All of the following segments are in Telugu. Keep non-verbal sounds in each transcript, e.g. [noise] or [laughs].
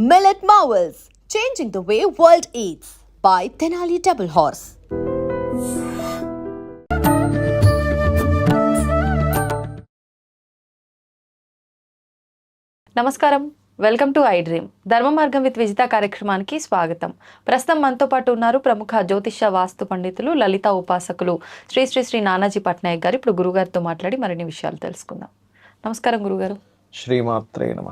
Millet Marvels, changing the way world eats by Tenali Double Horse. నమస్కారం. వెల్కమ్ టు ఐ డ్రీమ్ ధర్మ మార్గం విత్ విజిత కార్యక్రమానికి స్వాగతం. ప్రస్తుతం మనతో పాటు ఉన్నారు ప్రముఖ జ్యోతిష్య వాస్తు పండితులు లలిత ఉపాసకులు శ్రీ శ్రీ శ్రీ నానాజీ పట్నాయక్ గారు. ఇప్పుడు గురుగారితో మాట్లాడి మరిన్ని విషయాలు తెలుసుకుందాం. నమస్కారం గురుగారు. శ్రీమాత్రే నమ.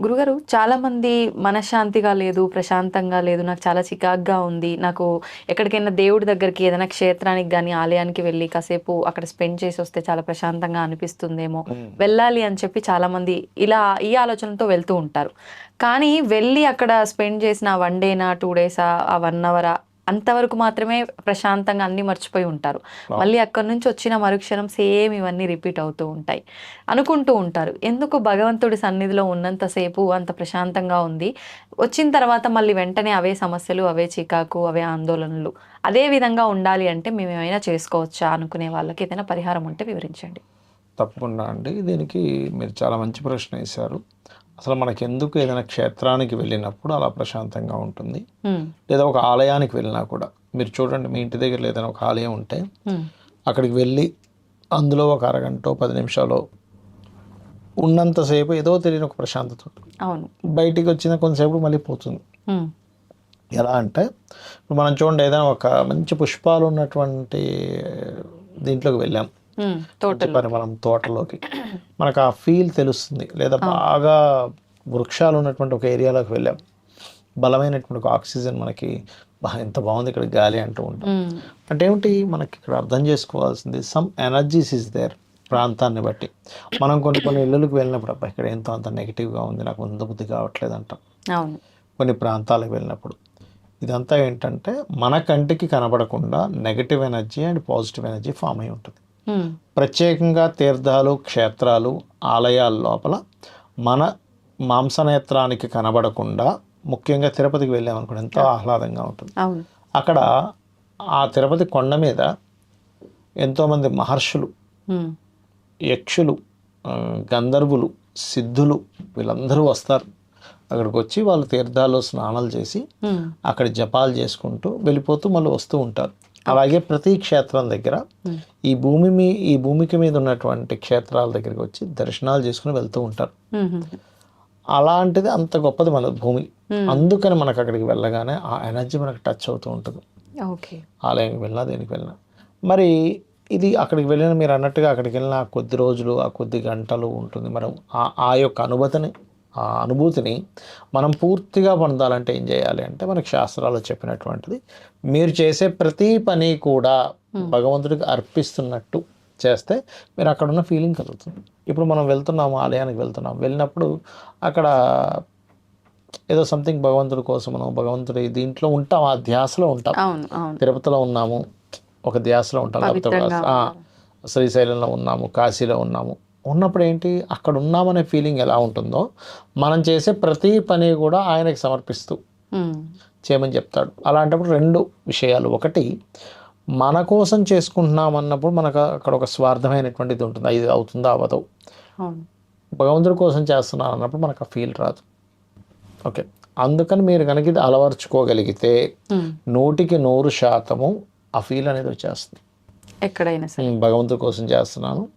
గురుగారు చాలా మంది మనశ్శాంతిగా లేదు ప్రశాంతంగా లేదు నాకు చాలా చికాగ్గా ఉంది. నాకు ఎక్కడికైనా దేవుడి దగ్గరికి ఏదైనా క్షేత్రానికి కానీ ఆలయానికి వెళ్ళి కాసేపు అక్కడ స్పెండ్ చేసి వస్తే చాలా ప్రశాంతంగా అనిపిస్తుందేమో. వెళ్ళాలి అని చెప్పి చాలా మంది ఇలా ఈ ఆలోచనతో వెళ్తూ ఉంటారు. కానీ వెళ్ళి అక్కడ స్పెండ్ చేసిన వన్ డేనా టూ డేసా ఆ వన్ అవరా అంతవరకు మాత్రమే ప్రశాంతంగా అన్ని మర్చిపోయి ఉంటారు. మళ్ళీ అక్కడ నుంచి వచ్చిన మరుక్షణం సేమ్ ఇవన్నీ రిపీట్ అవుతూ ఉంటాయి. అనుకుంటూ ఉంటారు. ఎందుకు భగవంతుడి సన్నిధిలో ఉన్నంతసేపు అంత ప్రశాంతంగా ఉంది? వచ్చిన తర్వాత మళ్ళీ వెంటనే అవే సమస్యలు అవే చికాకు అవే ఆందోళనలు. అదే విధంగా ఉండాలి అంటే మేము ఏమైనా చేసుకోవచ్చా అనుకునే వాళ్ళకి ఏదైనా పరిహారం ఉంటే వివరించండి. తప్పకుండా అండి. దీనికి మీరు చాలా మంచి ప్రశ్న వేశారు. అసలు మనకి ఎందుకు ఏదైనా క్షేత్రానికి వెళ్ళినప్పుడు అలా ప్రశాంతంగా ఉంటుంది. లేదా ఒక ఆలయానికి వెళ్ళినా కూడా మీరు చూడండి మీ ఇంటి దగ్గర ఏదైనా ఒక ఆలయం ఉంటే అక్కడికి వెళ్ళి అందులో ఒక అరగంట పది నిమిషాలు ఉన్నంతసేపు ఏదో తెలియని ఒక ప్రశాంతత ఉంటుంది. అవును. బయటికి వచ్చిన కొంతసేపు మళ్ళీ పోతుంది. ఎలా అంటే ఇప్పుడు మనం చూడండి ఏదైనా ఒక మంచి పుష్పాలు ఉన్నటువంటి దీంట్లోకి వెళ్ళాం. చెప్పాను మనం తోటలోకి. మనకు ఆ ఫీల్ తెలుస్తుంది. లేదా బాగా వృక్షాలు ఉన్నటువంటి ఒక ఏరియాలోకి వెళ్ళాం. బలమైనటువంటి ఒక ఆక్సిజన్ మనకి ఎంత బాగుంది ఇక్కడ గాలి అంటూ ఉంటాం. హ్మ్, అంటే ఏమిటి? మనకి ఇక్కడ అర్థం చేసుకోవాల్సింది సమ్ ఎనర్జీస్ ఇస్ దేర్ ప్రాంతాన్ని బట్టి. మనం కొన్ని కొన్ని ఇళ్ళకి వెళ్ళినప్పుడు అబ్బా ఇక్కడ ఎంతో అంత నెగిటివ్గా ఉంది నాకు ముందు బుద్ధి కావట్లేదు అంటాం. కొన్ని ప్రాంతాలకు వెళ్ళినప్పుడు. ఇదంతా ఏంటంటే మన కంటికి కనబడకుండా negative energy and positive energy form అయి ఉంటుంది. ప్రత్యేకంగా తీర్థాలు క్షేత్రాలు ఆలయాల లోపల మన మాంసనేత్రానికి కనబడకుండా ముఖ్యంగా తిరుపతికి వెళ్ళామనుకోండి ఎంతో ఆహ్లాదంగా ఉంటుంది. అక్కడ ఆ తిరుపతి కొండ మీద ఎంతోమంది మహర్షులు యక్షులు గంధర్వులు సిద్ధులు వీళ్ళందరూ వస్తారు. అక్కడికి వచ్చి వాళ్ళు తీర్థాల్లో స్నానాలు చేసి అక్కడ జపాలు చేసుకుంటూ వెళ్ళిపోతూ మళ్ళీ వస్తూ ఉంటారు. అలాగే ప్రతి క్షేత్రం దగ్గర Hmm. ఈ భూమి మీ ఈ భూమికి మీద ఉన్నటువంటి క్షేత్రాల దగ్గరికి వచ్చి దర్శనాలు చేసుకుని వెళ్తూ ఉంటారు. హ్మ్, అలాంటిది అంత గొప్పది మన భూమి. Hmm. అందుకని మనకు అక్కడికి వెళ్ళగానే ఆ ఎనర్జీ మనకు టచ్ అవుతూ ఉంటుంది. ఓకే ఆలయానికి వెళ్ళినా దేనికి వెళ్ళినా. మరి ఇది అక్కడికి వెళ్ళిన మీరు అన్నట్టుగా అక్కడికి వెళ్ళిన ఆ కొద్ది రోజులు ఆ కొద్ది గంటలు ఉంటుంది. మనం ఆ ఆ యొక్క అనుభూతిని ఆ అనుభూతిని మనం పూర్తిగా పొందాలంటే ఏం చేయాలి అంటే మనకి శాస్త్రాలు చెప్పినటువంటిది మీరు చేసే ప్రతి పని కూడా భగవంతుడికి అర్పిస్తున్నట్టు చేస్తే మీరు అక్కడ ఉన్న ఫీలింగ్ కలుగుతుంది. ఇప్పుడు మనం వెళ్తున్నాము ఆలయానికి వెళ్తున్నాం వెళ్ళినప్పుడు అక్కడ ఏదో సంథింగ్ భగవంతుడి కోసం మనం భగవంతుడి దీంట్లో ఉంటాం ఆ ధ్యాసలో ఉంటాం. తిరుపతిలో ఉన్నాము ఒక ధ్యాసలో ఉంటాం శ్రీశైలంలో ఉన్నాము కాశీలో ఉన్నాము. ఉన్నప్పుడు ఏంటి అక్కడ ఉన్నామనే ఫీలింగ్ ఎలా ఉంటుందో మనం చేసే ప్రతి పని కూడా ఆయనకి సమర్పిస్తూ చేయమని చెప్తాడు. అలాంటప్పుడు రెండు విషయాలు. ఒకటి మన కోసం చేసుకుంటున్నాం అన్నప్పుడు మనకు అక్కడ ఒక స్వార్థమైనటువంటిది ఉంటుంది. ఇది అవుతుందా అవును. భగవంతుడి కోసం చేస్తున్నాను అన్నప్పుడు మనకు ఆ ఫీల్ రాదు. ఓకే. అందుకని మీరు కనుక ఇది అలవర్చుకోగలిగితే నూటికి నూరు శాతము ఆ ఫీల్ అనేది వచ్చేస్తుంది. ఎక్కడైనా భగవంతుడి కోసం చేస్తున్నాను.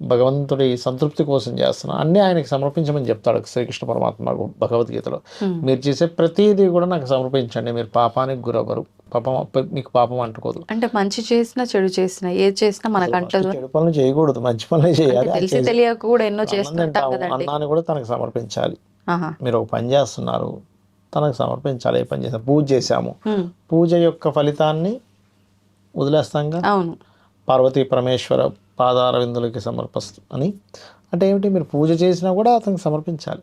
భగవంతుడి సంతృప్తి కోసం చేస్తున్నాను అన్నీ ఆయనకి సమర్పించమని చెప్తాడు శ్రీకృష్ణ పరమాత్మ భగవద్గీతలో. మీరు చేసే ప్రతిదీ కూడా నాకు సమర్పించండి. మీరు పాపానికి గురవ్వరు. పాపం మీకు పాపం అంటుకోదు. అంటే మంచి చేసినా చెడు చేసినా ఏది చేసినా మనకు అంటదు చెడు పనులు చేయకూడదు. మంచి పనులే చేయాలి తెలిసి తెలియక కూడా ఎన్నో చేస్తుంటాం అన్నాన్ని కూడా తనకు సమర్పించాలి. మీరు ఒక పని చేస్తున్నారు. తనకు సమర్పించాలి. ఏ పని చేసాం పూజ చేశాము. పూజ యొక్క ఫలితాన్ని వదిలేస్తాంగా అవును. పార్వతీ పరమేశ్వర పాదార విందులకి సమర్పిస్తు అని. అంటే ఏమిటి? మీరు పూజ చేసినా కూడా అతనికి సమర్పించాలి.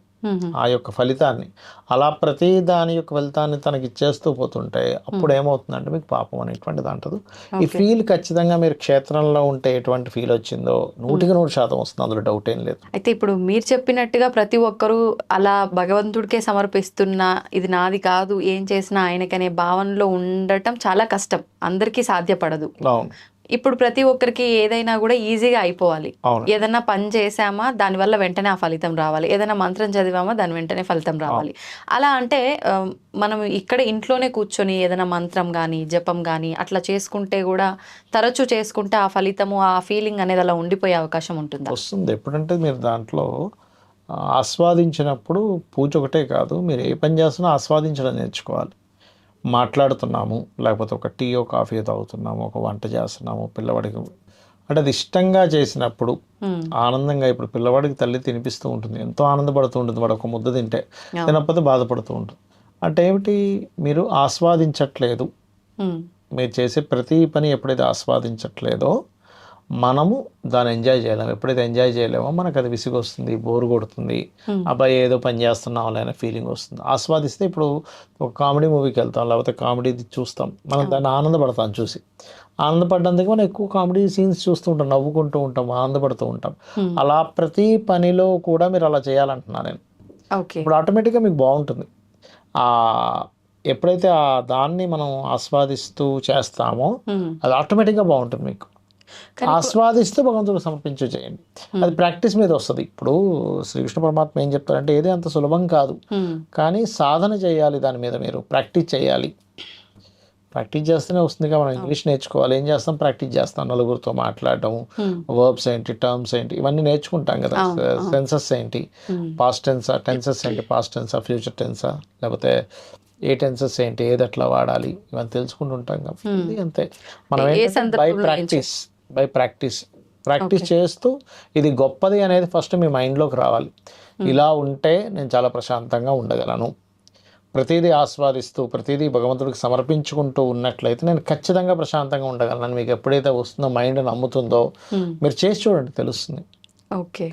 ఆ యొక్క ఫలితాన్ని. అలా ప్రతి దాని యొక్క ఫలితాన్ని తనకి ఇచ్చేస్తూ పోతుంటే అప్పుడు ఏమవుతుందంటే మీకు పాపం అనేటువంటిది అంటదు. ఈ ఫీల్ ఖచ్చితంగా మీరు క్షేత్రంలో ఉంటే ఎటువంటి ఫీల్ వచ్చిందో నూటికి నూరు శాతం వస్తుంది. అందులో డౌట్ ఏం లేదు. అయితే ఇప్పుడు మీరు చెప్పినట్టుగా ప్రతి ఒక్కరూ అలా భగవంతుడికే సమర్పిస్తున్న ఇది నాది కాదు ఏం చేసినా ఆయనకనే భావనలో ఉండటం చాలా కష్టం. అందరికీ సాధ్యపడదు. ఇప్పుడు ప్రతి ఒక్కరికి ఏదైనా కూడా ఈజీగా అయిపోవాలి. ఏదైనా పని చేసామా దానివల్ల వెంటనే ఆ ఫలితం రావాలి. ఏదైనా మంత్రం చదివామా దాని వెంటనే ఫలితం రావాలి. అలా అంటే మనం ఇక్కడ ఇంట్లోనే కూర్చొని ఏదైనా మంత్రం కానీ జపం కానీ అట్లా చేసుకుంటే కూడా తరచూ చేసుకుంటే ఆ ఫలితము ఆ ఫీలింగ్ అనేది అలా ఉండిపోయే అవకాశం ఉంటుందా? వస్తుంది. ఎప్పుడంటే మీరు దాంట్లో ఆస్వాదించినప్పుడు పూజ ఒకటే కాదు మీరు ఏ పని చేస్తున్నా ఆస్వాదించడం నేర్చుకోవాలి. మాట్లాడుతున్నాము లేకపోతే ఒక టీయో కాఫీ తాగుతున్నాము ఒక వంట చేస్తున్నాము పిల్లవాడికి అంటే అది ఇష్టంగా చేసినప్పుడు. ఆనందంగా ఇప్పుడు పిల్లవాడికి తల్లి తినిపిస్తూ ఉంటుంది. ఎంతో ఆనందపడుతూ ఉంటుంది. వాడు ఒక ముద్ద తింటే తినకపోతే బాధపడుతూ ఉంటుంది. అంటే ఏమిటి? మీరు ఆస్వాదించట్లేదు. మీరు చేసే ప్రతి పని ఎప్పుడైతే ఆస్వాదించట్లేదో మనము దాన్ని ఎంజాయ్ చేయలేము. ఎప్పుడైతే ఎంజాయ్ చేయలేమో మనకు అది విసిగి వస్తుంది బోరు కొడుతుంది. అబ్బాయి ఏదో పని చేస్తున్నాం అనే ఫీలింగ్ వస్తుంది. ఆస్వాదిస్తే ఇప్పుడు ఒక కామెడీ మూవీకి వెళ్తాం లేకపోతే కామెడీ చూస్తాం. మనం దాన్ని ఆనందపడతాం చూసి. ఆనందపడ్డందుకు మనం ఎక్కువ కామెడీ సీన్స్ చూస్తూ ఉంటాం నవ్వుకుంటూ ఉంటాం ఆనందపడుతూ ఉంటాం. అలా ప్రతి పనిలో కూడా మీరు అలా చేయాలంటున్నాను నేను. ఇప్పుడు ఆటోమేటిక్గా మీకు బాగుంటుంది. ఆ ఎప్పుడైతే ఆ దాన్ని మనం ఆస్వాదిస్తూ చేస్తామో అది ఆటోమేటిక్గా బాగుంటుంది మీకు. ఆస్వాదిస్తూ భగవంతుడు సమర్పించు చేయండి. అది ప్రాక్టీస్ మీద వస్తుంది. ఇప్పుడు శ్రీకృష్ణ పరమాత్మ ఏం చెప్తారంటే ఏది అంత సులభం కాదు. కానీ సాధన చేయాలి దాని మీద మీరు. ప్రాక్టీస్ చేయాలి. ప్రాక్టీస్ చేస్తేనే వస్తుంది కదా మనం ఇంగ్లీష్ నేర్చుకోవాలి. ఏం చేస్తాం? ప్రాక్టీస్ చేస్తాం. నలుగురితో మాట్లాడడం Hmm. వర్బ్స్ ఏంటి టర్మ్స్ ఏంటి ఇవన్నీ నేర్చుకుంటాం కదా. సెన్సెస్ ఏంటి. పాస్ట్ టెన్సా టెన్సెస్ ఏంటి పాస్ట్ టెన్సా ఫ్యూచర్ టెన్సా లేకపోతే ఏ టెన్సెస్ ఏంటి ఏది వాడాలి ఇవన్నీ తెలుసుకుంటుంటాం కదా. అంతే. మనం by practice by practice practice చేస్తూ ఇది గొప్పది అనేది ఫస్ట్ మీ మైండ్లోకి రావాలి. ఇలా ఉంటే నేను చాలా ప్రశాంతంగా ఉండగలను. ప్రతిదీ ఆస్వాదిస్తూ ప్రతిదీ భగవంతుడికి సమర్పించుకుంటూ ఉన్నట్లయితే నేను ఖచ్చితంగా ప్రశాంతంగా ఉండగలను. మీకు ఎప్పుడైతే వస్తుందో మైండ్ నమ్ముతుందో Hmm. మీరు చేసి చూడండి తెలుస్తుంది.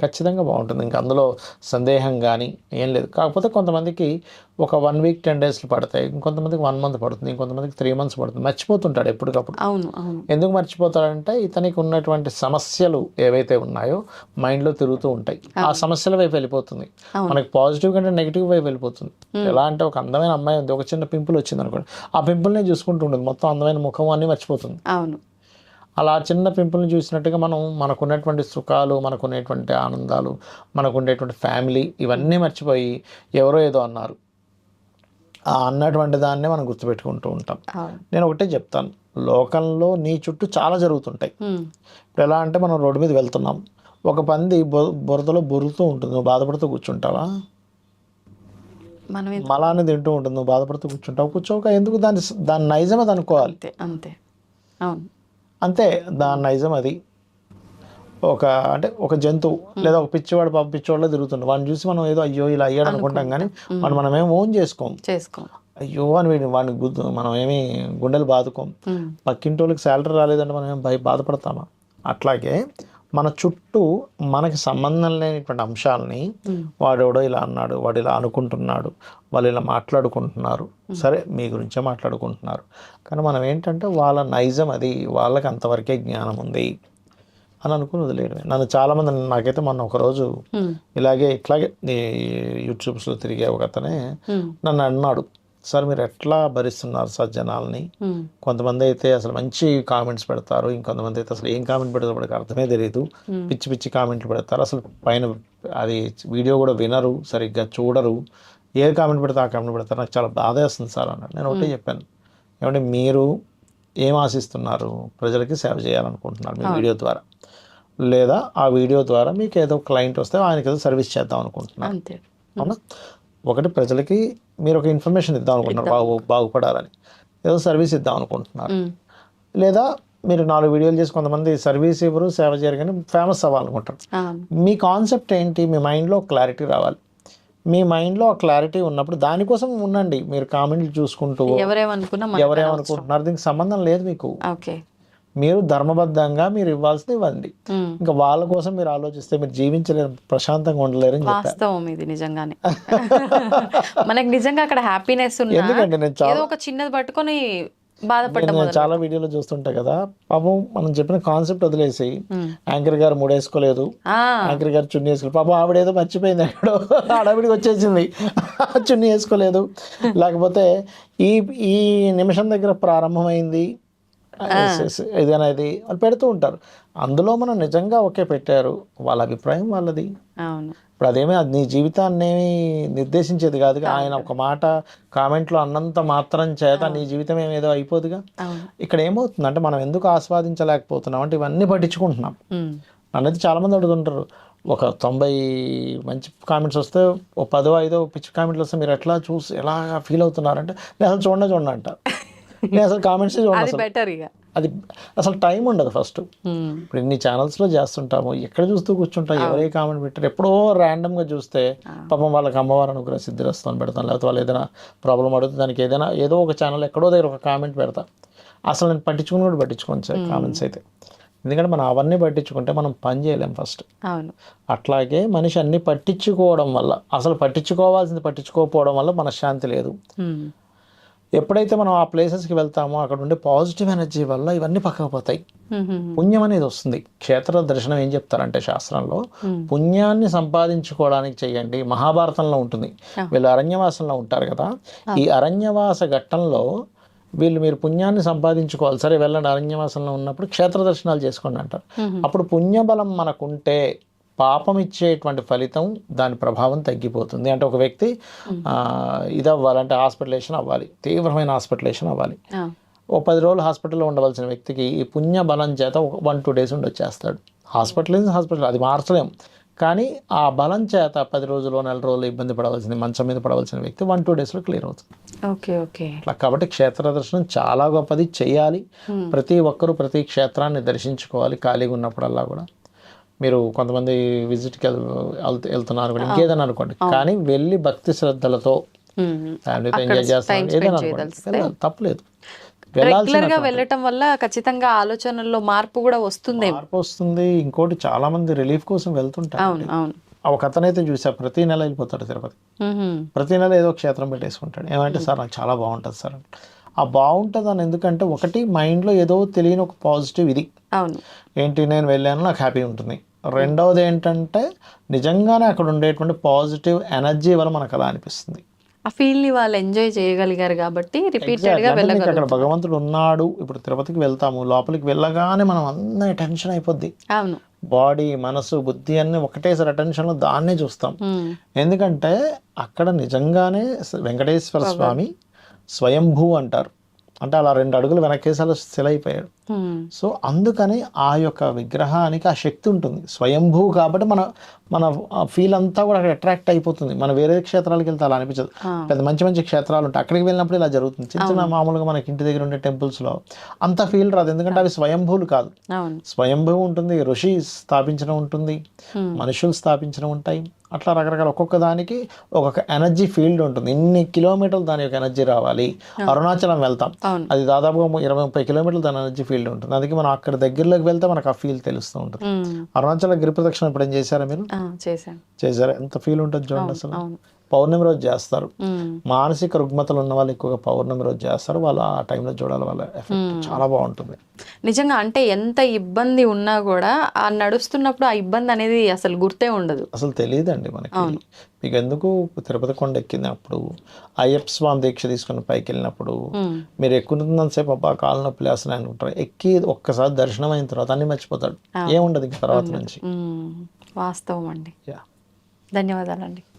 ఖచ్చితంగా బాగుంటుంది. ఇంకా అందులో సందేహం కానీ ఏం లేదు. కాకపోతే కొంతమందికి ఒక వన్ వీక్ టెన్ డేస్లు పడతాయి. ఇంకొంతమందికి వన్ మంత్ పడుతుంది. ఇంకొంతమందికి త్రీ మంత్స్ పడుతుంది. మర్చిపోతుంటాడు ఎప్పటికప్పుడు. అవును ఎందుకు మర్చిపోతాడంటే ఇతనికి ఉన్నటువంటి సమస్యలు ఏవైతే ఉన్నాయో మైండ్లో తిరుగుతూ ఉంటాయి. ఆ సమస్యల వైపు వెళ్ళిపోతుంది. మనకి పాజిటివ్ కంటే నెగిటివ్ వైపు వెళ్ళిపోతుంది. ఎలా అంటే ఒక అందమైన అమ్మాయి ఉంది. ఒక చిన్న పింపుల్ వచ్చింది అనుకోండి ఆ పింపుల్నే చూసుకుంటూ ఉంటుంది మొత్తం అందమైన ముఖం అన్నీ మర్చిపోతుంది. అవును. అలా చిన్న పింపుల్ని చూసినట్టుగా మనం మనకున్నటువంటి సుఖాలు మనకున్నటువంటి ఆనందాలు మనకుండేటువంటి ఫ్యామిలీ ఇవన్నీ మర్చిపోయి ఎవరో ఏదో అన్నారు. ఆ అన్నటువంటి దాన్నే మనం గుర్తుపెట్టుకుంటూ ఉంటాం. నేను ఒకటే చెప్తాను. లోకంలో నీ చుట్టూ చాలా జరుగుతుంటాయి. ఇప్పుడు ఎలా అంటే మనం రోడ్డు మీద వెళ్తున్నాం. ఒక పంది బురదలో బొరుకుతూ ఉంటుంది. నువ్వు బాధపడుతూ కూర్చుంటావా? మలాన్ని తింటూ ఉంటుంది. నువ్వు బాధపడుతూ కూర్చుంటావు? కూర్చోక ఎందుకు దాని దాని నైజం అది అనుకోవాలి. అంతే అంతే. అవును. అంతే దాని నైజం అది. ఒక అంటే ఒక జంతువు లేదా ఒక పిచ్చివాడు పాప పిచ్చివాడులో తిరుగుతుంది వాడిని చూసి మనం ఏదో అయ్యో ఇలా అయ్యాడు అనుకుంటాం కానీ మనం మనం ఏం ఓన్ చేసుకోం. చేసుకో. అయ్యో అని వీడిని వాడిని గుద్దు మనం ఏమి గుండెలు బాదుకోం. ఉమ్, పక్కింటోళ్ళకి శాలరీ రాలేదంటే మనం ఏం భయ బాధపడతామా? అట్లాగే మన చుట్టూ మనకి సంబంధం లేనిటువంటి అంశాలని వాడెవడో ఇలా అన్నాడు వాడు ఇలా అనుకుంటున్నాడు వాళ్ళు ఇలా మాట్లాడుకుంటున్నారు. సరే మీ గురించే మాట్లాడుకుంటున్నారు. కానీ మనం ఏంటంటే వాళ్ళ నైజం అది వాళ్ళకి అంతవరకే జ్ఞానం ఉంది అని అనుకుని వదిలేయడమే. నన్ను చాలామంది నాకైతే మొన్న ఒకరోజు ఇలాగే ఇట్లాగే యూట్యూబ్స్లో తిరిగే ఒక అతనే నన్ను అన్నాడు. సార్ మీరు ఎట్లా భరిస్తున్నారు సార్ జనాల్ని? కొంతమంది అయితే అసలు మంచి కామెంట్స్ పెడతారు ఇంకొంతమంది అయితే అసలు ఏం కామెంట్ పెడతారో వాడికి అర్థమే తెలియదు పిచ్చి పిచ్చి కామెంట్లు పెడతారు. అసలు పైన అది వీడియో కూడా వినరు సరిగ్గా చూడరు. ఏ కామెంట్ పెడితే ఆ కామెంట్ పెడతారు. నాకు చాలా బాధ వేస్తుంది సార్ అన్నాడు. నేను ఒకటే చెప్పాను. ఏమంటే మీరు ఏం ఆశిస్తున్నారు? ప్రజలకి సేవ చేయాలనుకుంటున్నారు మీ వీడియో ద్వారా. లేదా ఆ వీడియో ద్వారా మీకు ఏదో క్లయింట్ వస్తే ఆయనకి ఏదో సర్వీస్ చేద్దాం అనుకుంటున్నారు. అంతే. అవునా? ఒకటి ప్రజలకి మీరు ఒక ఇన్ఫర్మేషన్ ఇద్దాం. అనుకుంటున్నారు బాగు బాగుపడాలని. ఏదో సర్వీస్ ఇద్దాం అనుకుంటున్నారు లేదా మీరు నాలుగు వీడియోలు చేసి కొంతమంది సర్వీస్ ఇవ్వరు సేవ చేయరు కానీ ఫేమస్ అవ్వాలనుకుంటారు. మీ కాన్సెప్ట్ ఏంటి? మీ మైండ్లో క్లారిటీ రావాలి. మీ మైండ్లో ఆ క్లారిటీ ఉన్నప్పుడు దానికోసం ఉండండి. మీరు కామెంట్లు చూసుకుంటూ ఎవరేమనుకున్నా మన ఎవరేమనుకుంటున్నారు? దీనికి సంబంధం లేదు మీకు. ఓకే. మీరు ధర్మబద్ధంగా మీరు ఇవ్వాల్సింది ఇవ్వండి. ఇంకా వాళ్ళ కోసం మీరు ఆలోచిస్తే మీరు జీవించలేరు ప్రశాంతంగా ఉండలేరు వాస్తవం ఇది నిజంగానే. మనకి నిజంగా అక్కడ హ్యాపీనెస్ ఎందుకంటే నేను చాలా ఒక చిన్నది పట్టుకొని బాధపడ్డం చాలా వీడియోలో చూస్తుంటా కదా పాపం మనం చెప్పిన కాన్సెప్ట్ వదిలేసి. యాంకర్ గారు మూడేసుకోలేదు. యాంకర్ గారు చున్నీ వేసుకోలేదు. పాపం ఆవిడ ఏదో మర్చిపోయింది ఎక్కడో. ఆడవిడికి వచ్చేసింది. చున్నీ వేసుకోలేదు. లేకపోతే ఈ ఈ నిమిషం దగ్గర ప్రారంభమైంది. ఏదైనా ఇది వాళ్ళు పెడుతూ ఉంటారు. అందులో మనం నిజంగా ఓకే పెట్టారు. వాళ్ళ అభిప్రాయం వాళ్ళది. ఇప్పుడు అదేమీ అది నీ జీవితాన్ని నిర్దేశించేది కాదుగా ఆయన ఒక మాట కామెంట్లో అన్నంత మాత్రం చేత నీ జీవితం ఏమేదో అయిపోదుగా? ఇక్కడ ఏమవుతుంది అంటే మనం ఎందుకు ఆస్వాదించలేకపోతున్నాం అంటే ఇవన్నీ పట్టించుకుంటున్నాం. అనేది చాలామంది అడుగుతుంటారు. ఒక తొంభై మంచి కామెంట్స్ వస్తే ఓ పదో ఐదో పిచ్చి కామెంట్లు వస్తే మీరు ఎట్లా చూసి ఎలా ఫీల్ అవుతున్నారంటే నేను అసలు చూడండి చూడండి అంట [laughs] నేను అసలు కామెంట్స్ అది అసలు. బెటర్ ఇక. అది అసలు టైం ఉండదు ఫస్ట్ ఉమ్. ఇప్పుడు ఇన్ని ఛానల్స్లో చేస్తుంటాము ఎక్కడ చూస్తూ కూర్చుంటాం ఎవరే కామెంట్ పెట్టారు. ఎప్పుడో ర్యాండమ్గా చూస్తే పాపం వాళ్ళకి అమ్మవారు అనుగ్రహ సిద్ధిరస్తాను పెడతాను లేకపోతే వాళ్ళు ఏదైనా ప్రాబ్లం అడుగుతుంది దానికి ఏదైనా ఏదో ఒక ఛానల్ ఎక్కడో దగ్గర ఒక కామెంట్ పెడతా. అసలు నేను పట్టించుకుని కూడా పట్టించుకోను సార్ కామెంట్స్ అయితే. ఎందుకంటే మనం అవన్నీ పట్టించుకుంటే మనం పని చేయలేం ఫస్ట్ అవును. అట్లాగే మనిషి అన్ని పట్టించుకోవడం వల్ల అసలు పట్టించుకోవాల్సింది పట్టించుకోకపోవడం వల్ల మనశ్శాంతి లేదు. ఉమ్. ఎప్పుడైతే మనం ఆ ప్లేసెస్కి వెళ్తామో అక్కడ ఉండే పాజిటివ్ ఎనర్జీ వల్ల ఇవన్నీ పక్కకు పోతాయి. పుణ్యం అనేది వస్తుంది. క్షేత్ర దర్శనం ఏం చెప్తారంటే శాస్త్రంలో పుణ్యాన్ని సంపాదించుకోవడానికి చేయండి. మహాభారతంలో ఉంటుంది. వీళ్ళు అరణ్యవాసంలో ఉంటారు కదా. ఈ అరణ్యవాస ఘట్టంలో వీళ్ళు మీరు పుణ్యాన్ని సంపాదించుకోవాలి. సరే వెళ్ళండి. అరణ్యవాసంలో ఉన్నప్పుడు క్షేత్ర దర్శనాలు చేసుకోండి అంటారు. అప్పుడు పుణ్యబలం మనకుంటే పాపం ఇచ్చేటువంటి ఫలితం దాని ప్రభావం తగ్గిపోతుంది. అంటే ఒక వ్యక్తి ఇది అవ్వాలంటే హాస్పిటలేషన్ అవ్వాలి. తీవ్రమైన హాస్పిటలేషన్ అవ్వాలి. ఓ పది రోజులు హాస్పిటల్లో ఉండవలసిన వ్యక్తికి ఈ పుణ్య బలం చేత ఒక వన్ టూ డేస్ ఉండి వచ్చేస్తాడు హాస్పిటల్ హాస్పిటల్ అది మార్చలేం. కానీ ఆ బలం చేత పది రోజులు నెల రోజులు ఇబ్బంది పడవలసింది మంచం మీద పడవలసిన వ్యక్తి వన్ టూ డేస్లో క్లియర్ అవుతుంది ఓకే ఓకే. అట్లా కాబట్టి క్షేత్ర దర్శనం చాలా గొప్పది. చేయాలి. ప్రతి ఒక్కరూ ప్రతి క్షేత్రాన్ని దర్శించుకోవాలి. ఖాళీగా ఉన్నప్పుడల్లా కూడా. మీరు కొంతమంది విజిట్కి వెళ్తున్నారు కూడా ఇంకేదైనా అనుకోండి. కానీ వెళ్ళి భక్తి శ్రద్ధలతో. ఫ్యామిలీతో ఎంజాయ్ చేస్తాను ఏదైనా అనుకోండి. తప్పలేదు. రెగ్యులర్గా వెళ్ళటం వల్ల ఖచ్చితంగా ఆలోచనల్లో మార్పు కూడా వస్తుందేమో. మార్పు వస్తుంది. ఇంకోటి చాలా మంది రిలీఫ్ కోసం వెళ్తుంటారు. అవును అవును. ఆ ఒక అతనైతే చూసా ప్రతి నెల వెళ్ళిపోతాడు తిరుపతి. ప్రతి నెల ఏదో క్షేత్రం పెట్టేసుకుంటాడు. ఏమంటే సార్ నాకు చాలా బాగుంటుంది సార్. ఆ బాగుంటుంది అని ఎందుకంటే ఒకటి మైండ్లో ఏదో తెలియని ఒక పాజిటివ్ ఇది. అవును. ఏంటి నేను వెళ్ళాను నాకు హ్యాపీ ఉంటుంది. రెండవది ఏంటంటే నిజంగానే అక్కడ ఉండేటువంటి పాజిటివ్ ఎనర్జీ వల్ల మనకు అలా అనిపిస్తుంది. ఆ ఫీల్ని వాళ్ళు ఎంజాయ్ చేయగలిగారు కాబట్టి రిపీటెడ్గా అక్కడ భగవంతుడు ఉన్నాడు ఇప్పుడు తిరుపతికి వెళ్తాము లోపలికి వెళ్ళగానే మనం అందరి టెన్షన్ అయిపోద్ది. అవును. బాడీ మనసు బుద్ధి అన్ని ఒకటేసారి అటెన్షన్లో దాన్నే చూస్తాం. ఎందుకంటే అక్కడ నిజంగానే వెంకటేశ్వర స్వామి స్వయంభూ అంటారు. అంటే అలా రెండు అడుగులు వెనకేసి అలా శిల అయిపోయాడు ఉమ్. సో అందుకని ఆ యొక్క విగ్రహానికి ఆ శక్తి ఉంటుంది. స్వయంభూ కాబట్టి మన మన ఫీల్ అంతా కూడా అక్కడ అట్రాక్ట్ అయిపోతుంది. మన వేరే క్షేత్రాలకు వెళ్తే అలా అనిపించదు. పెద్ద మంచి మంచి క్షేత్రాలు ఉంటాయి. అక్కడికి వెళ్ళినప్పుడు ఇలా జరుగుతుంది. చిన్న చిన్న మామూలుగా మనకి ఇంటి దగ్గర ఉండే టెంపుల్స్లో అంత ఫీల్ రాదు. ఎందుకంటే అవి స్వయంభూలు కాదు. స్వయంభూ ఉంటుంది. ఋషి స్థాపించడం ఉంటుంది. మనుషులు స్థాపించడం ఉంటాయి. అట్లా రకరకాల ఒక్కొక్క దానికి ఒక్కొక్క ఎనర్జీ ఫీల్డ్ ఉంటుంది. ఇన్ని కిలోమీటర్లు దాని యొక్క ఎనర్జీ రావాలి. అరుణాచలం వెళ్తాం. అది దాదాపుగా ఇరవై ముప్పై కిలోమీటర్లు దాని ఎనర్జీ ఫీల్డ్ ఉంటుంది. అందుకే మనం అక్కడ దగ్గరలోకి వెళ్తే మనకు ఆ ఫీల్ తెలుస్తూ ఉంటుంది. అరుణాచల గిరి ప్రదక్షిణ ఇప్పుడు ఏం చేశారా మీరు? చేశారా? ఎంత ఫీల్ ఉంటుంది చూడండి అసలు. పౌర్ణమి రోజు చేస్తారు. మానసిక రుగ్మతలు ఉన్న వాళ్ళు ఎక్కువగా పౌర్ణమి రోజు చేస్తారు. వాళ్ళు ఆ టైంలో చూడాలి వాళ్ళ ఎఫెక్ట్ చాలా బాగుంటుంది. నిజంగా అంటే ఎంత ఇబ్బంది ఉన్నా కూడా ఆ నడుస్తున్నప్పుడు ఆ ఇబ్బంది అనేది అసలు గుర్తే ఉండదు. అసలు తెలియదండి మనకి. మీకు ఎందుకు తిరుపతి కొండ ఎక్కినప్పుడు అయ్యప్ప స్వామి దీక్ష తీసుకుని పైకి వెళ్ళినప్పుడు మీరు ఎక్కుతున్నంతసేపు అబ్బా కాలు నొప్పి లేస్తున్నాయి అనుకుంటారు ఎక్కి ఒక్కసారి దర్శనం అయిన తర్వాత అన్ని మర్చిపోతాడు ఏముండదు ఇంక తర్వాత నుంచి. వాస్తవం అండి. యా ధన్యవాదాలండి.